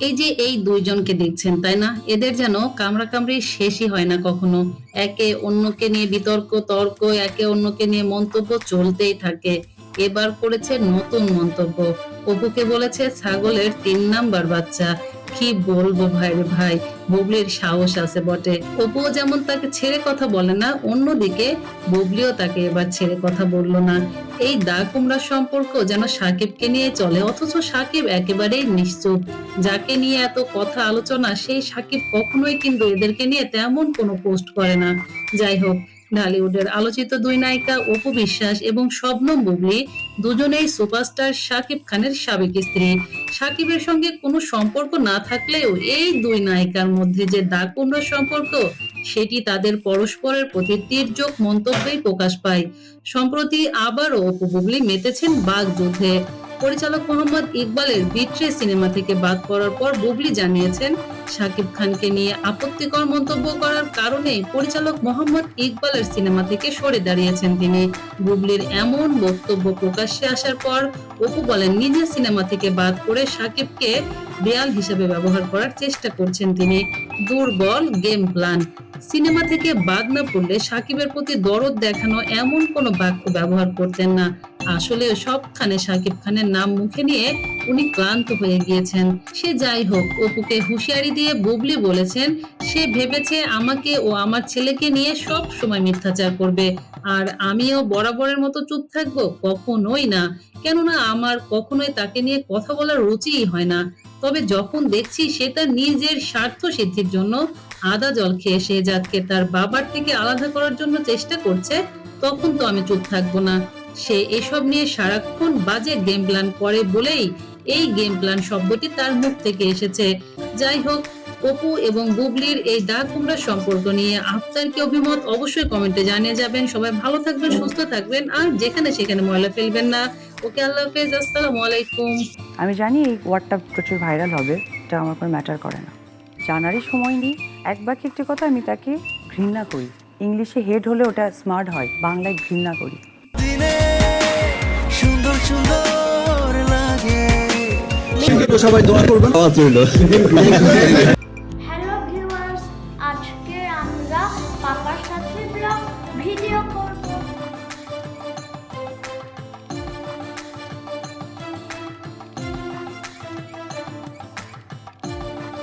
এই যে এই দুইজনকে দেখছেন, তাই না? এদের যেন কামড়া কামড়ি শেষই হয় না কখনো। একে অন্যকে নিয়ে বিতর্ক, তর্ক, একে অন্যকে নিয়ে মন্তব্য চলতেই থাকে। এবার করেছে নতুন মন্তব্য। অপুকে বলেছে, ছাগলের তিন নাম্বার বাচ্চা। কি বলব ভাই রে ভাই? বুবলির সাহস আছে বটে। অপুও যেমন তাকে ছেড়ে কথা বলে না, অন্যদিকে বুবলিও তাকে এবার ছেড়ে কথা বলল না। এই দা কুমড়ার সম্পর্ক যেন সাকিবকে নিয়ে চলে, অথচ সাকিব একেবারেই নিশ্চুপ। যাকে নিয়ে এত কথা আলোচনা সেই সাকিব কখনোই কিন্তু এদেরকে নিয়ে তেমন কোনো পোস্ট করে না। যাই হোক, ঢালিউডের আলোচিত দুই নায়িকা অপু বিশ্বাস এবং শবনম বুবলি দুজনেই সুপারস্টার সাকিব খানের সাবেক স্ত্রী। সাকিবের সঙ্গে কোনো সম্পর্ক না থাকলেও এই দুই নায়িকার মধ্যে যে দাকুণ্ড সম্পর্ক, সেটি তাদের পরস্পরের প্রতি তীর্যক মন্তব্যেই প্রকাশ পায়। সম্প্রতি আবারও অপু মেতেছেন বাঘ যুদ্ধে। পরিচালক মোহাম্মদ ইকবালের বিট্রে সিনেমা থেকে বাদ পড়ার পর বুবলি জানিয়েছেন শাকিব খানকে নিয়ে আপত্তিকর মন্তব্য করার কারণে পরিচালক মোহাম্মদ ইকবালের সিনেমা থেকে সরে দাঁড়িয়েছেন তিনি। বুবলির এমন বক্তব্য প্রকাশ্যে আসার পর অপু বলেন, নিজের সিনেমা থেকে বাদ করে সাকিবকে দেয়াল হিসেবে ব্যবহার করার চেষ্টা করছেন তিনি। দুর্বল গেম প্ল্যান। সিনেমা থেকে বাদ না পড়লে সাকিবের প্রতি দরদ দেখানো এমন কোনো বাক্য ব্যবহার করতেন না। আসলে সবখানে সাকিব খানের নাম মুখে নিয়ে উনি ক্লান্ত হয়ে গিয়েছেন। সে যাই হোক, অপুকে হুঁশিয়ারি দিয়ে বুবলি বলেছেন, সে ভেবেছে আমাকে ও আমার ছেলেকে নিয়ে সব সময় মিথ্যাচার করবে। আর আমিও বরাবরের মতো চুপ থাকব কখনোই না। কেননা আমার কখনোই তাকে নিয়ে কথা বলার রুচিই হয় না। তবে যখন দেখছি সে তার নিজের স্বার্থ সিদ্ধির জন্য আদা জল খেয়ে সে যাকে তার বাবার থেকে আলাদা করার জন্য চেষ্টা করছে, তখন তো আমি চুপ থাকব না। সে এসব নিয়ে সারাক্ষণ বাজে গেম প্ল্যান করে বলেই এই গেম প্ল্যান শব্দটি তার মুখ থেকে এসেছে। যাই হোক, অপু এবং বুবলির এই দা কুমড়ার সম্পর্ক নিয়ে আপনার কি অভিমত অবশ্যই কমেন্টে জানিয়ে যাবেন। সবাই ভালো থাকবেন, সুস্থ থাকবেন, আর যেখানে সেখানে ময়লা ফেলবেন না। ওকে, আল্লাহ হাফেজ, আসসালামু আলাইকুম। আমি জানি এই ওয়ার্ডটা প্রচুর ভাইরাল হবে, এটা আমার কোনো ম্যাটার করে না। জানারই সময় নেই, এক বাকি একটি কথা আমি তাকে ঘৃণা করি। ইংলিশে হেড হলে ওটা স্মার্ট হয়, বাংলায় ঘৃণা করি। তো সবাই দোয়া করবেন। আওয়াজ রইল। হ্যালো ভিউয়ার্স আজকে আমরা পাপার সাথে ব্লগ ভিডিও করব।